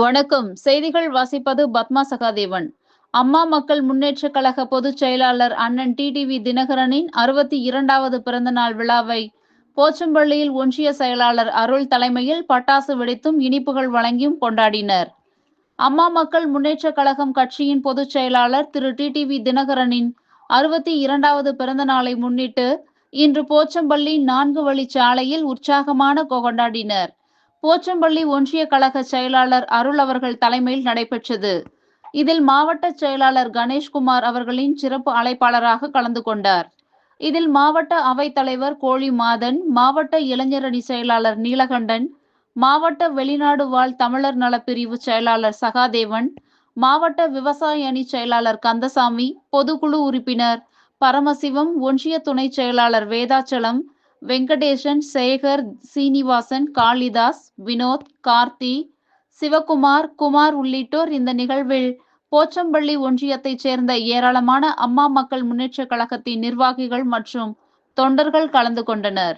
வணக்கம். செய்திகள் வாசிப்பது பத்மா சகாதேவன். அம்மா மக்கள் முன்னேற்ற கழக பொதுச் செயலாளர் அண்ணன் டிடிவி தினகரனின் அறுபத்தி இரண்டாவது பிறந்தநாள் விழாவை போச்சம்பள்ளியில் ஒன்றிய செயலாளர் அருள் தலைமையில் பட்டாசு வெடித்தும் இனிப்புகள் வழங்கியும் கொண்டாடினர். அம்மா மக்கள் முன்னேற்ற கழகம் கட்சியின் பொதுச் செயலாளர் திரு டிடிவி தினகரனின் அறுபத்தி இரண்டாவது பிறந்த நாளை முன்னிட்டு இன்று போச்சம்பள்ளி நான்கு வழி சாலையில் உற்சாகமான கொண்டாடினர். போச்சம்பள்ளி ஒன்றிய கழக செயலாளர் அருள் அவர்கள் தலைமையில் நடைபெற்றது. இதில் மாவட்ட செயலாளர் கணேஷ்குமார் அவர்களின் சிறப்பு அழைப்பாளராக கலந்து கொண்டார். இதில் மாவட்ட அவைத் தலைவர் கோழி மாதன் மாவட்ட இளைஞரணி செயலாளர் நீலகண்டன் மாவட்ட வெளிநாடு வாழ் தமிழர் நலப்பிரிவு செயலாளர் சகாதேவன் மாவட்ட விவசாய அணி செயலாளர் கந்தசாமி பொதுக்குழு உறுப்பினர் பரமசிவம் ஒன்றிய துணை செயலாளர் வேதாச்சலம் வெங்கடேசன் சேகர் சீனிவாசன் காளிதாஸ் வினோத் கார்த்தி சிவகுமார் குமார் உள்ளிட்டோர் இந்த நிகழ்வில் போச்சம்பள்ளி ஒன்றியத்தைச் சேர்ந்த ஏராளமான அம்மா மக்கள் முன்னேற்ற கழகத்தின் நிர்வாகிகள் மற்றும் தொண்டர்கள் கலந்து கொண்டனர்.